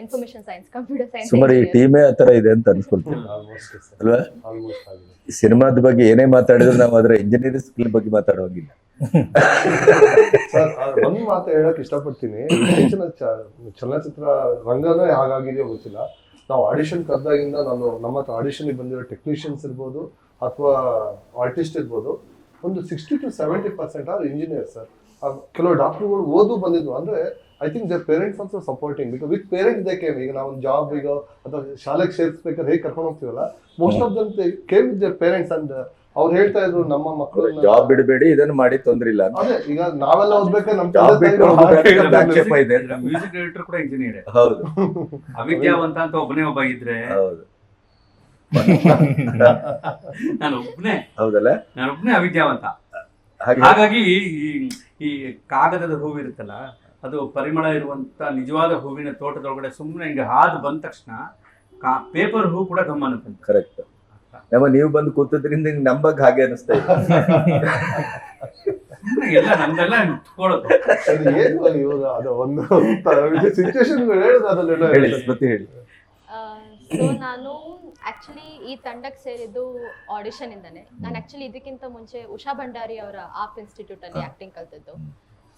information science computer science ಸುಮಾರು ಈ ಟೀಮೇ ಆ ತರ ಇದೆ ಅಂತ ಅನ್ಸ್ಕೊಳ್ತೀನಿ. ಆಲ್ಮೋಸ್ಟ್ ಅಲ್ವಾ? ಆಲ್ಮೋಸ್ಟ್ ಆಗಿದೆ. ಸಿನಿಮಾದ ಬಗ್ಗೆ ಏನೇ ಮಾತಾಡಿದ್ರು ನಾವು ಅದರ ಇಂಜಿನಿಯರಿಂಗ್ ಸ್ಕಿಲ್ ಬಗ್ಗೆ ಮಾತಾಡೋಂಗಿಲ್ಲ ಸರ್ ಒಂದು ಮಾತು ಹೇಳಕ್ ಇಷ್ಟಪಡ್ತೀನಿ. ಹೆಚ್ಚಿನ ಚಲನಚಿತ್ರ ರಂಗನೇ ಹಾಗಾಗಿದೆಯೋ ಗೊತ್ತಿಲ್ಲ. ನಾವು ಆಡಿಷನ್ ಕರೆದಾಗಿಂದ ನಾನು ನಮ್ಮ ಹತ್ರ ಆಡಿಷನ್ಗೆ ಬಂದಿರೋ ಟೆಕ್ನಿಷಿಯನ್ಸ್ ಇರ್ಬೋದು ಅಥವಾ ಆರ್ಟಿಸ್ಟ್ ಇರ್ಬೋದು ಒಂದು sixty to seventy percent or engineer sir ಕೆಲವು ಡಾಕ್ಟರ್ಗಳು ಓದು ಬಂದಿದ್ವು. ಅಂದ್ರೆ I think their parents also supporting because with parents they came ಈಗ ನಾವು ಒಂದು ಜಾಬ್ ಈಗ ಅಥವಾ ಶಾಲೆಗೆ ಸೇರಿಸ್ಬೇಕಾದ್ರೆ ಹೇಗೆ ಕರ್ಕೊಂಡು ಹೋಗ್ತೀವಲ್ಲ? Most of them came with their parents and ಅವ್ರು ಹೇಳ್ತಾ ಇದ್ರು ನಮ್ಮ ಮಕ್ಕಳು ಜಾಬ್ ಬಿಡಬೇಡಿ ಇದನ್ನು ಮಾಡಿ ತೊಂದ್ರೆ ಇಲ್ಲ ಅದೇ ಈಗ ನಾವೆಲ್ಲ ಓದ್ಬೇಕಾದ್ರೆ ನಮ್ಮ ಜಾಬ್ ಆಕ್ಷೇಪ ಇದೆ. ಮ್ಯೂಸಿಕ್ ಡೈರೆಕ್ಟರ್ ಕೂಡ ಇಂಜಿನಿಯರ್ ಹೌದು. ಅವಿದ್ಯಾವಂತ ಅಂತ ಒಬ್ಬನೇ ಒಬ್ಬ ಇದ್ರೆ. ಹೌದು. ನಾನು ಒಬ್ಬನೇ ಹೌದಲ್ಲ? ನಾನು ಒಬ್ಬನೇ ಅವಿದ್ಯಾವಂತ. ಹಾಗಾಗಿ ಈ ಈ ಕಾಗದದ ಹೂವಿರುತ್ತಲ್ಲ ಅದು ಪರಿಮಳ ಇರುವಂತ ನಿಜವಾದ ಹೂವಿನ ತೋಟದೊಳಗಡೆ ಸುಮ್ಮನೆ ಹಿಂಗೆ ಹಾದು ಬಂದ ತಕ್ಷಣ ಪೇಪರ್ ಹೂ ಕೂಡ ಗಮ್ಮನುತ್ತೆ ಕರೆಕ್ಟ್ ನಮ್ಮ ನೀವು ಬಂದು ಕೂತದ್ರಿಂದ ಹಿಂಗ್ ನಂಬಕ್ ಹಾಗೆ ಅನಿಸ್ತಾ ಇದೆ. ಎಲ್ಲ ನಮ್ದೆಲ್ಲ ಇಟ್ಕೊಳ್ಳೋದು. ಅದು ಏನು ಇವಾಗ ಅದು ಒಂದು ಸಿಚುವೇಶನ್ ಹೇಳಿ. ಸೊ ನಾನು ಆಕ್ಚುಲಿ ಈ ತಂಡಕ್ಕೆ ಸೇರಿದ್ದು ಆಡಿಷನ್ ಇಂದಾನೆ. ನಾನು ಆಕ್ಚುಲಿ ಇದಕ್ಕಿಂತ ಮುಂಚೆ ಉಷಾ ಭಂಡಾರಿ ಅವರ ಆಪ್ ಇನ್ಸ್ಟಿಟ್ಯೂಟ್ ಅಲ್ಲಿ ಆಕ್ಟಿಂಗ್ ಕಲ್ತಿದ್ದು.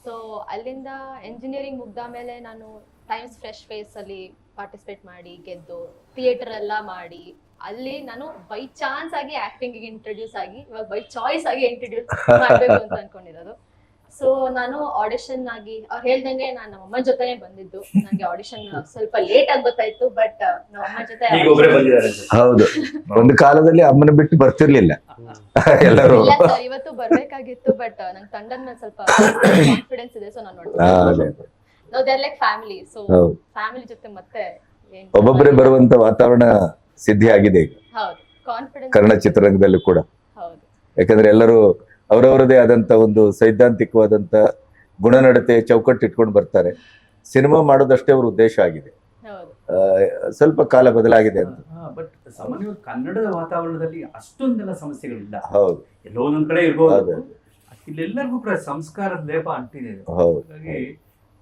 ಸೊ ಅಲ್ಲಿಂದ ಎಂಜಿನಿಯರಿಂಗ್ ಮುಗ್ದ ಮೇಲೆ ನಾನು ಟೈಮ್ಸ್ ಫ್ರೆಶ್ ಫೇಸ್ ಅಲ್ಲಿ ಪಾರ್ಟಿಸಿಪೇಟ್ ಮಾಡಿ ಗೆದ್ದು ಥಿಯೇಟರ್ ಎಲ್ಲ ಮಾಡಿ ಅಲ್ಲಿ ನಾನು ಬೈ ಚಾನ್ಸ್ ಆಗಿ ಆಕ್ಟಿಂಗ್ ಇಂಟ್ರೊಡ್ಯೂಸ್ ಆಗಿ ಇವಾಗ ಬೈ ಚಾಯ್ಸ್ ಆಗಿ ಇಂಟ್ರೊಡ್ಯೂಸ್ ಮಾಡಬೇಕು ಅಂತ ಅನ್ಕೊಂಡಿರೋದು. ಸೊ ನಾನು ಆಡಿಷನ್ ಆಗಿ ಅವ್ರು ಹೇಳ್ದಂಗೆ ನಾನು ನಮ್ಮ ಅಮ್ಮನ ಜೊತೆನೆ ಬಂದಿದ್ದು. ನನಗೆ ಆಡಿಷನ್ ಸ್ವಲ್ಪ ಲೇಟ್ ಆಗಿ ಗೊತ್ತಾಯ್ತು ಬಟ್ ನಮ್ಮ ಅಮ್ಮ ಜೊತೆ ಈಗ ಒಬ್ಬರೇ ಬಂದಿದ್ದಾರೆ ಸರ್ ಹೌದು. ಒಂದು ಕಾಲದಲ್ಲಿ ಅಮ್ಮನ ಬಿಟ್ಟು ಬರ್ತಿರ್ಲಿಲ್ಲ. ಎಲ್ಲರೂ. ಇಲ್ಲ ಸರ್ ಇವತ್ತು ಬರ್ಬೇಕಾಗಿತ್ತು ಬಟ್ ನಂಗೆ ತಂಡದ ಮೇಲೆ ಸ್ವಲ್ಪ ಕಾನ್ಫಿಡೆನ್ಸ್ ಇದೆ ಸೊ ನಾನು ನೋಡ್ತೀನಿ. ನಾವು ದೇರ್ ಲೈಕ್ ಫ್ಯಾಮಿಲಿ ಸೊ ಹೌದು. ಫ್ಯಾಮಿಲಿ ಜೊತೆ ಮತ್ತೆ ಏನ್ ಒಬ್ಬೊಬ್ಬರೇ ಬರುವಂತ ವಾತಾವರಣ ಸಿದ್ಧಿ ಆಗಿದೆ ಈಗ. ಹೌದು. ಕಾನ್ಫಿಡೆನ್ಸ್ ಕನ್ನಡ ಚಿತ್ರರಂಗದಲ್ಲೂ ಕೂಡ. ಹೌದು. ಯಾಕಂದ್ರೆ ಎಲ್ಲರೂ ಅವರವರದೇ ಆದಂತ ಒಂದು ಸೈದ್ಧಾಂತಿಕವಾದಂತ ಗುಣನಡತೆ ಚೌಕಟ್ಟು ಇಟ್ಕೊಂಡು ಬರ್ತಾರೆ. ಸಿನಿಮಾ ಮಾಡೋದಷ್ಟೇ ಅವ್ರ ಉದ್ದೇಶ ಆಗಿದೆ. ಸ್ವಲ್ಪ ಕಾಲ ಬದಲಾಗಿದೆ ಅಂತ. ಬಟ್ ಸಾಮಾನ್ಯವಾಗಿ ಕನ್ನಡದ ವಾತಾವರಣದಲ್ಲಿ ಅಷ್ಟೊಂದೆಲ್ಲ ಸಮಸ್ಯೆಗಳಿಲ್ಲ. ಹೌದು. ಎಲ್ಲೋ ಒಂದೊಂದ್ ಕಡೆ ಇರಬಹುದು. ಇಲ್ಲೆಲ್ಲರಿಗೂ ಕೂಡ ಸಂಸ್ಕಾರದ ಲೇಪ ಅಂಟಿದೆ ಹೌದು. ಹಾಗಾಗಿ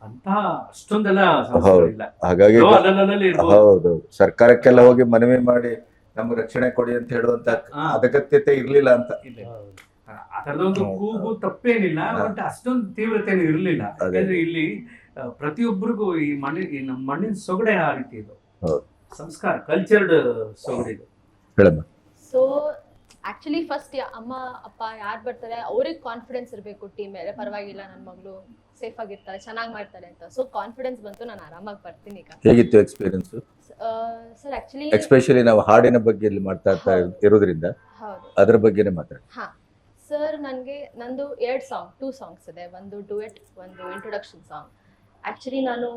ಅಂತ ಅಷ್ಟೊಂದೆಲ್ಲ ಸಮಸ್ಯೆಗಳಿಲ್ಲ. ಹಾಗಾಗಿ ಹೌದು. ಸರ್ಕಾರಕ್ಕೆಲ್ಲ ಹೋಗಿ ಮನವಿ ಮಾಡಿ ನಮ್ಗೆ ರಕ್ಷಣೆ ಕೊಡಿ ಅಂತ ಹೇಳುವಂತ. ಅಗತ್ಯತೆ ಇರ್ಲಿಲ್ಲ ಅಂತ. ಆ ಕೂಗು ತಪ್ಪೇನಿಲ್ಲ ಬಟ್ ಅಷ್ಟೊಂದು ತೀವ್ರತೆ ಇರಲಿಲ್ಲ. ಯಾಕಂದ್ರೆ ಇಲ್ಲಿ ಪ್ರತಿಯೊಬ್ಬರಿಗೂ ಈ ಮಣ್ಣಿನ ಈ ನಮ್ಮ ಮಣ್ಣಿನ ಸೊಗಡೆ ಆ ರೀತಿ ಇದು. ಹೌದು. ಸಂಸ್ಕಾರ ಕಲ್ಚರ್ಡ್ ಸೊಗಡೆ ಹೇಳಮ್ಮ. ಸೊ ಆಕ್ಚುಲಿ ಫಸ್ಟ್ ಅಮ್ಮ ಅಪ್ಪ ಯಾರು ಬರ್ತಾರೆ ಅವ್ರಿಗೆ ಕಾನ್ಫಿಡೆನ್ಸ್ ಇರಬೇಕು ಟೀಮ್ ಮೇಲೆ. ಪರವಾಗಿಲ್ಲ ನನ್ನ ಮಗಳು ಸೇಫ್ ಆಗಿರ್ತಾರೆ ಚೆನ್ನಾಗಿ ಮಾಡ್ತಾರೆ ಅಂತ. ಸೊ ಕಾನ್ಫಿಡೆನ್ಸ್ ಬಂತು ನಾನು ಆರಾಮಾಗಿ ಬರ್ತೀನಿ ಈಗ. ಹೇಗಿತ್ತು ಎಕ್ಸ್ಪೀರಿಯನ್ಸ್ ಸರ್ ಆಕ್ಚುಲಿ ಎಸ್ಪೆಷಲಿ ನಾವು ಹಾಡಿನ ಬಗ್ಗೆ ಇಲ್ಲಿ ಮಾಡ್ತಾ ಇರ್ತಾ ಇರೋದ್ರಿಂದ ಹೌದು. ಅದ್ರ ಬಗ್ಗೆನೇ ಮಾತಾಡಿ. ಸರ್ ನನಗೆ ನಂದು ಎರಡು ಸಾಂಗ್ ಟೂ ಸಾಂಗ್ಸ್ ಇದೆ. ಒಂದು ಡುಯೆಟ್ ಒಂದು ಇಂಟ್ರೊಡಕ್ಷನ್ ಸಾಂಗ್ ಆ್ಯಕ್ಚುಲಿ ನಾನು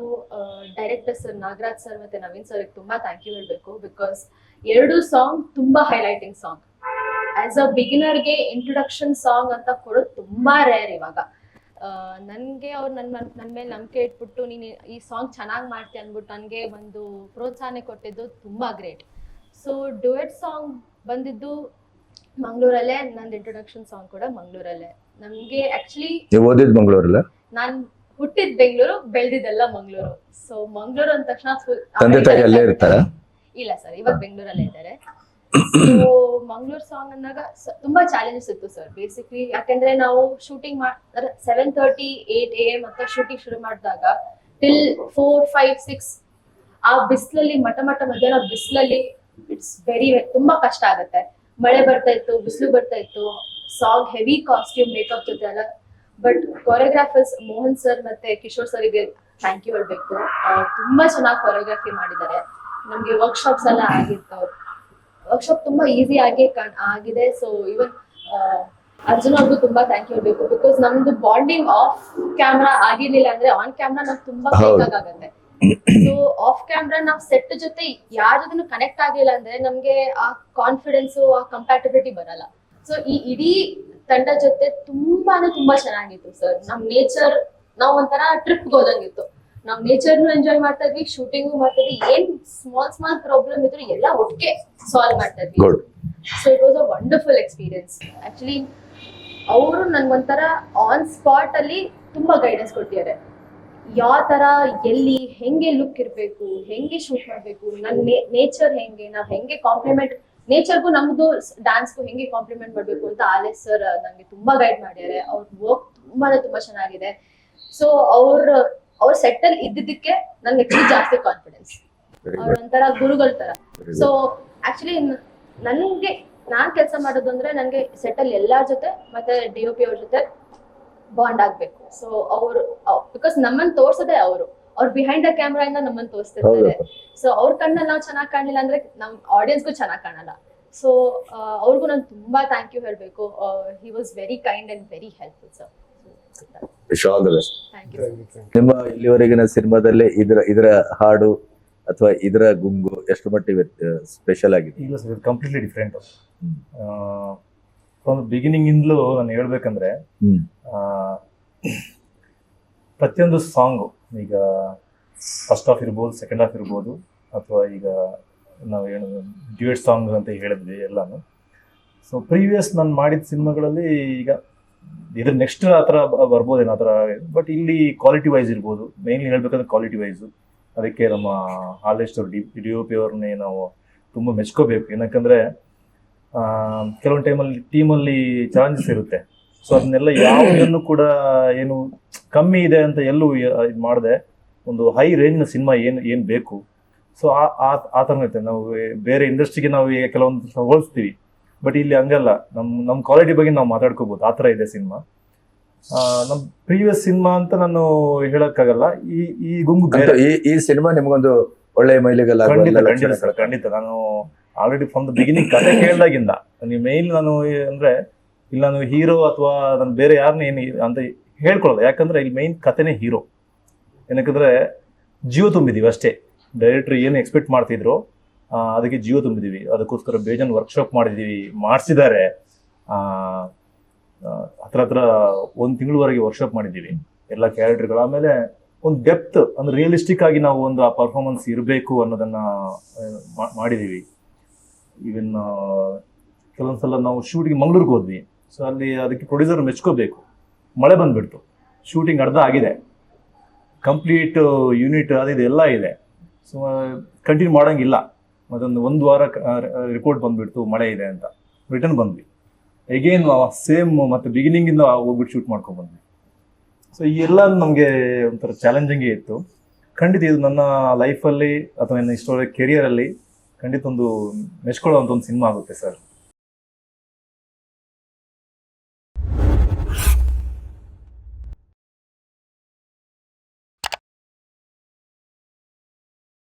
ಡೈರೆಕ್ಟರ್ ಸರ್ ನಾಗರಾಜ್ ಸರ್ ಮತ್ತು ನವೀನ್ ಸರ್ಗೆ ತುಂಬ ಥ್ಯಾಂಕ್ ಯು ಹೇಳಬೇಕು ಬಿಕಾಸ್ ಎರಡು ಸಾಂಗ್ ತುಂಬ ಹೈಲೈಟಿಂಗ್ ಸಾಂಗ್ ಆ್ಯಸ್ ಅ ಬಿಗಿನರ್ಗೆ ಇಂಟ್ರೊಡಕ್ಷನ್ ಸಾಂಗ್ ಅಂತ ಕೊಡೋದು ತುಂಬ ರೇರ್ ಇವಾಗ. ನನಗೆ ಅವ್ರು ನನ್ನ ನನ್ನ ಮೇಲೆ ನಂಬಿಕೆ ಇಟ್ಬಿಟ್ಟು ನೀನು ಈ ಸಾಂಗ್ ಚೆನ್ನಾಗಿ ಮಾಡ್ತೀಯ ಅಂದ್ಬಿಟ್ಟು ನನಗೆ ಒಂದು ಪ್ರೋತ್ಸಾಹನೆ ಕೊಟ್ಟಿದ್ದು ತುಂಬ ಗ್ರೇಟ್ ಸೊ ಡುಯೆಟ್ ಸಾಂಗ್ ಬಂದಿದ್ದು ಮಂಗಳೂರಲ್ಲೇ ನಂದು ಇಂಟ್ರೊಡಕ್ಷನ್ ಸಾಂಗ್ ಕೂಡ ಮಂಗಳೂರಲ್ಲೇ. ನಮಗೆ ಆಕ್ಚುಲಿ ನೀವು ಓದಿದ್ ಮಂಗಳೂರಲ್ಲ? ನಾನು ಹುಟ್ಟಿದ್ ಬೆಂಗಳೂರು ಬೆಳೆದಿದ್ದೆಲ್ಲ ಮಂಗಳೂರು. ಸೊ ಮಂಗಳೂರು ಅಂದ ತಕ್ಷಣ ತಂದೆ ತಾಯಿ ಅಲ್ಲೇ ಇರ್ತಾರ? ಇಲ್ಲ ಸರ್ ಇವಾಗ ಬೆಂಗಳೂರಲ್ಲೇ ಇದ್ದಾರೆ. ಸೊ ಮಂಗಳೂರು ಸಾಂಗ್ ಅಂದಾಗ ತುಂಬಾ ಚಾಲೆಂಜಸ್ ಇತ್ತು ಸರ್. ಬೇಸಿಕ್ಲಿ ಯಾಕಂದ್ರೆ ನಾವು ಶೂಟಿಂಗ್ ಮಾಡ್ seven thirty eight A M ಅಂತ ಶೂಟಿಂಗ್ ಶುರು ಮಾಡಿದಾಗ ಟಿಲ್ ಫೋರ್ ಫೈವ್ ಸಿಕ್ಸ್ ಆ ಬಿಸಿಲಲ್ಲಿ ಮಟ ಮಟ ಮಧ್ಯಾಹ್ನ ಬಿಸಿಲಲ್ಲಿ ಇಟ್ಸ್ ವೆರಿ ತುಂಬಾ ಕಷ್ಟ ಆಗುತ್ತೆ. ಮಳೆ ಬರ್ತಾ ಇತ್ತು ಬಿಸಿಲು ಬರ್ತಾ ಇತ್ತು ಸಾಂಗ್ ಹೆವಿ ಕಾಸ್ಟ್ಯೂಮ್ ಮೇಕಪ್ ಜೊತೆ ಅಲ್ಲ ಬಟ್ ಕೊರಿಯೋಗ್ರಾಫರ್ಸ್ ಮೋಹನ್ ಸರ್ ಮತ್ತೆ ಕಿಶೋರ್ ಸರ್ಗೆ ಥ್ಯಾಂಕ್ ಯು ಹೇಳ್ಬೇಕು. ತುಂಬಾ ಚೆನ್ನಾಗಿ ಕೊರಿಯೋಗ್ರಫಿ ಮಾಡಿದ್ದಾರೆ. ನಮ್ಗೆ ವರ್ಕ್ಶಾಪ್ಸ್ ಎಲ್ಲ ಆಗಿತ್ತು ವರ್ಕ್ಶಾಪ್ ತುಂಬಾ ಈಸಿ ಆಗಿ ಆಗಿದೆ. ಸೊ ಇವನ್ ಅರ್ಜುನ್ ಅವ್ರಿಗೂ ತುಂಬಾ ಥ್ಯಾಂಕ್ ಯು ಹೇಳ್ಬೇಕು. ಬಿಕಾಸ್ ನಮ್ದು ಬಾಂಡಿಂಗ್ ಆಫ್ ಕ್ಯಾಮ್ರಾ ಆಗಿರ್ಲಿಲ್ಲ ಅಂದ್ರೆ ಆನ್ ಕ್ಯಾಮ್ರಾ ನಮ್ಗೆ ತುಂಬಾ ಹೌದು. ಸೊ ಆಫ್ ಕ್ಯಾಮ್ರಾ ನಾವ್ ಸೆಟ್ ಜೊತೆ ಯಾರ ಜೊತೆ ಕನೆಕ್ಟ್ ಆಗಿಲ್ಲ ಅಂದ್ರೆ ನಮ್ಗೆ ಆ ಕಾನ್ಫಿಡೆನ್ಸ್ ಆ ಕಂಪ್ಯಾಟಿಬಿಲಿಟಿ ಬರಲ್ಲ. ಸೊ ಈ ಇಡೀ ತಂಡ ಜೊತೆ ತುಂಬಾನೇ ತುಂಬಾ ಚೆನ್ನಾಗಿತ್ತು ಸರ್ ನಮ್ ನೇಚರ್ ನಾವ್ ಒಂಥರ ಟ್ರಿಪ್ ಹೋದಂಗಿತ್ತು. ನಾವ್ ನೇಚರ್ನು ಎಂಜಾಯ್ ಮಾಡ್ತಾ ಇದ್ವಿ ಶೂಟಿಂಗು ಮಾಡ್ತಾ ಇದ್ವಿ. ಏನ್ ಸ್ಮಾಲ್ ಸ್ಮಾಲ್ ಪ್ರಾಬ್ಲಮ್ ಇದ್ರು ಎಲ್ಲ ಒಟ್ಟಿಗೆ ಸಾಲ್ವ್ ಮಾಡ್ತಾ ಇದ್ವಿ. So it was a wonderful experience actually ಅವರು ನನ್ಗೊಂಥರ ಆನ್ ಸ್ಪಾಟ್ ಅಲ್ಲಿ ತುಂಬಾ ಗೈಡೆನ್ಸ್ ಕೊಟ್ಟಿದ್ದಾರೆ. ಯಾವ ತರ ಎಲ್ಲಿ ಹೆಂಗೆ ಲುಕ್ ಇರ್ಬೇಕು ಹೆಂಗೆ ಶೂಟ್ ಮಾಡ್ಬೇಕು ನನ್ ನೇಚರ್ ಹೆಂಗೆ ನಾವ್ ಹೆಂಗೆ ಕಾಂಪ್ಲಿಮೆಂಟ್ ನೇಚರ್ಗೂ ನಮ್ದು ಡ್ಯಾನ್ಸ್ಗೂ ಹೆಂಗೆ ಕಾಂಪ್ಲಿಮೆಂಟ್ ಮಾಡ್ಬೇಕು ಅಂತ ಆಲೇಸ್ ಸರ್ ನಂಗೆ ತುಂಬಾ ಗೈಡ್ ಮಾಡ್ಯಾರೆ. ಅವ್ರ ವರ್ಕ್ ತುಂಬಾನೇ ತುಂಬಾ ಚೆನ್ನಾಗಿದೆ. ಸೊ ಅವ್ರ ಅವ್ರ ಸೆಟ್ ಅಲ್ಲಿ ಇದ್ದಿದ್ದಕ್ಕೆ ನಂಗೆ ಆಕ್ಚುಲಿ ಜಾಸ್ತಿ ಕಾನ್ಫಿಡೆನ್ಸ್ ಅವ್ರ. ಒಂಥರ ಗುರುಗಳ ತರ. ಸೊ ಆಕ್ಚುಲಿ ನನ್ಗೆ ನಾನ್ ಕೆಲಸ ಮಾಡೋದು ಅಂದ್ರೆ ನನಗೆ ಸೆಟ್ ಅಲ್ಲಿ ಎಲ್ಲಾರ್ ಜೊತೆ ಮತ್ತೆ ಡಿ ಒ ಪಿ ಅವ್ರ ಜೊತೆ ಬಾಂಡ್ ಆಗ್ಬೇಕು. ಸೊ ಅವ್ರು ಬಿಕಾಸ್ ನಮ್ಮನ್ ತೋರ್ಸೋದೇ ಅವರು. ಅವ್ರ ಬಿಹೈಂಡ್ ದ ಕ್ಯಾಮ್ರಾ ಇಂದ ನಮ್ಮನ್ ತೋರಿಸ್ತಿರ್ತಾರೆ. ಸೊ ಅವ್ರ ಕಣ್ಣಲ್ಲಿ ನಾವು ಚೆನ್ನಾಗಿ ಕಾಣಲಿಲ್ಲ ಅಂದ್ರೆ ನಮ್ ಆಡಿಯನ್ಸ್ಗೂ ಚೆನ್ನಾಗಿ ಕಾಣಲ್ಲ. ಸೊ ಅವ್ರಿಗೂ ನಾನು ತುಂಬಾ ಥ್ಯಾಂಕ್ ಯು ಹೇಳ್ಬೇಕು. He was very kind and very helpful sir ನಿಮ್ಮ ಇಲ್ಲಿವರೆಗಿನ ಸಿನಿಮಾದಲ್ಲಿ ಇದರ ಇದರ ಹಾಡು ಅಥವಾ ಇದರ ಗುಂಗು ಎಷ್ಟು ಮಟ್ಟಿಗೆ ಸ್ಪೆಷಲ್ ಆಗಿದೆ? ಇಲ್ಲ sir completely different. From beginning ಇಂದಲೂ ನಾನು ಹೇಳ್ಬೇಕಂದ್ರೆ ಪ್ರತಿಯೊಂದು ಸಾಂಗು ಈಗ ಫಸ್ಟ್ ಹಾಫ್ ಇರ್ಬೋದು ಸೆಕೆಂಡ್ ಹಾಫ್ ಇರ್ಬೋದು ಅಥವಾ ಈಗ ನಾವು ಏನು ಡ್ಯೂಯೆಟ್ ಸಾಂಗ್ ಅಂತ ಹೇಳಿದ್ವಿ ಎಲ್ಲಾನು. ಸೊ ಪ್ರೀವಿಯಸ್ ನಾನು ಮಾಡಿದ ಸಿನಿಮಾಗಳಲ್ಲಿ ಈಗ ಇದ್ರ ನೆಕ್ಸ್ಟ್ ಆ ಥರ ಬರ್ಬೋದೇನೋ ಆ ಥರ ಬಟ್ ಇಲ್ಲಿ ಕ್ವಾಲಿಟಿ ವೈಸ್ ಇರ್ಬೋದು. ಮೇನ್ಲಿ ಹೇಳ್ಬೇಕಂದ್ರೆ ಕ್ವಾಲಿಟಿ ವೈಸು ಅದಕ್ಕೆ ನಮ್ಮ Haleshwar D D O P ಅವ್ರನ್ನೇ ನಾವು ತುಂಬ ಮೆಚ್ಕೋಬೇಕು. ಏನಕ್ಕಂದರೆ ಕೆಲವೊಂದು ಟೈಮಲ್ಲಿ ಟೀಮಲ್ಲಿ ಚಾಲೆಂಜಸ್ ಇರುತ್ತೆ. ಸೊ ಅದನ್ನೆಲ್ಲ ಯಾವುದನ್ನು ಕೂಡ ಏನು ಕಮ್ಮಿ ಇದೆ ಅಂತ ಎಲ್ಲೂ ಇದು ಮಾಡಿದೆ. ಒಂದು ಹೈ ರೇಂಜ್ನ ಸಿನಿಮಾ ಏನು ಏನು ಬೇಕು. ಸೊ ಆ ಥರ ಇರುತ್ತೆ. ನಾವು ಬೇರೆ ಇಂಡಸ್ಟ್ರಿಗೆ ನಾವು ಈಗ ಕೆಲವೊಂದು ಹೋಲಿಸ್ತೀವಿ. ಬಟ್ ಇಲ್ಲಿ ಹಂಗಲ್ಲ. ನಮ್ಮ ನಮ್ಮ ಕ್ವಾಲಿಟಿ ಬಗ್ಗೆ ನಾವು ಮಾತಾಡ್ಕೋಬೋದು. ಆ ಥರ ಇದೆ ಸಿನಿಮಾ ನಮ್ಮ ಪ್ರೀವಿಯಸ್ ಸಿನಿಮಾ ಅಂತ ನಾನು ಹೇಳಕ್ಕಾಗಲ್ಲ. ಈ ಈ ಗುಂಪು ಈ ಸಿನಿಮಾ ನಿಮಗೊಂದು ಒಳ್ಳೆಯ ಮೈಲಿಗೆಲ್ಲ ಖಂಡಿತ ಖಂಡಿತ. ನಾನು ಆಲ್ರೆಡಿ ಫ್ರಮ್ ದ ಬಿಗಿನಿಂಗ್ ಕತೆ ಕೇಳಿದಾಗಿಂದ. ನೀವು ಮೇನ್ ನಾನು ಅಂದ್ರೆ ಇಲ್ಲಿ ನಾನು ಹೀರೋ ಅಥವಾ ನಾನು ಬೇರೆ ಯಾರನ್ನ ಏನು ಅಂತ ಹೇಳ್ಕೊಳ್ಳೋದು ಯಾಕಂದ್ರೆ ಇಲ್ಲಿ ಮೇನ್ ಕತೆನೇ ಹೀರೋ ಏನಕ್ಕಂದ್ರೆ ಜೀವ ತುಂಬಿದೀವಿ ಅಷ್ಟೇ. ಡೈರೆಕ್ಟ್ರ್ ಏನು ಎಕ್ಸ್ಪೆಕ್ಟ್ ಮಾಡ್ತಿದ್ರು ಅದಕ್ಕೆ ಜೀವ ತುಂಬಿದೀವಿ. ಅದಕ್ಕೋಸ್ಕರ ಬೇಜನ್ ವರ್ಕ್ಶಾಪ್ ಮಾಡಿದೀವಿ, ಮಾಡಿಸಿದ್ದಾರೆ. ಹತ್ರ ಹತ್ರ ಒಂದು ತಿಂಗಳವರೆಗೆ ವರ್ಕ್ಶಾಪ್ ಮಾಡಿದ್ದೀವಿ ಎಲ್ಲ ಕ್ಯಾರೆಕ್ಟರ್ಗಳು ಆಮೇಲೆ ಒಂದು ಡೆಪ್ತ್ ಅಂದ್ರೆ ರಿಯಲಿಸ್ಟಿಕ್ ಆಗಿ ನಾವು ಒಂದು ಆ ಪರ್ಫಾರ್ಮೆನ್ಸ್ ಇರಬೇಕು ಅನ್ನೋದನ್ನ ಮಾಡಿದೀವಿ. ಈವನ್ ಕೆಲವೊಂದ್ಸಲ ನಾವು ಶೂಟಿಂಗ್ ಮಂಗ್ಳೂರ್ಗೆ ಹೋದ್ವಿ. ಸೊ ಅಲ್ಲಿ ಅದಕ್ಕೆ ಪ್ರೊಡ್ಯೂಸರ್ ಮೆಚ್ಕೋಬೇಕು. ಮಳೆ ಬಂದ್ಬಿಡ್ತು. ಶೂಟಿಂಗ್ ಅರ್ಧ ಆಗಿದೆ. ಕಂಪ್ಲೀಟ್ ಯೂನಿಟ್ ಅದಿದೆ ಎಲ್ಲ ಇದೆ. ಸೊ ಕಂಟಿನ್ಯೂ ಮಾಡೋಂಗಿಲ್ಲ. ಮತ್ತೊಂದು ಒಂದು ವಾರ ರಿಪೋರ್ಟ್ ಬಂದ್ಬಿಡ್ತು, ಮಳೆ ಇದೆ ಅಂತ. ರಿಟರ್ನ್ ಬಂದ್ವಿ. ಎಗೇನ್ ಸೇಮ್ ಮತ್ತೆ ಬಿಗಿನಿಂಗಿಂದ ಹೋಗ್ಬಿಟ್ಟು ಶೂಟ್ ಮಾಡ್ಕೊಂಡು ಬಂದ್ವಿ. ಸೊ ಈ ಎಲ್ಲ ನಮಗೆ ಒಂಥರ ಚಾಲೆಂಜಿಂಗೇ ಇತ್ತು. ಖಂಡಿತ ಇದು ನನ್ನ ಲೈಫಲ್ಲಿ ಅಥವಾ ನನ್ನ ಇಷ್ಟ ಕೆರಿಯರಲ್ಲಿ ಖಂಡಿತ ಒಂದು ಮೆಚ್ಕೊಳ್ಳುವಂಥ ಒಂದು ಸಿನಿಮಾ ಆಗುತ್ತೆ ಸರ್.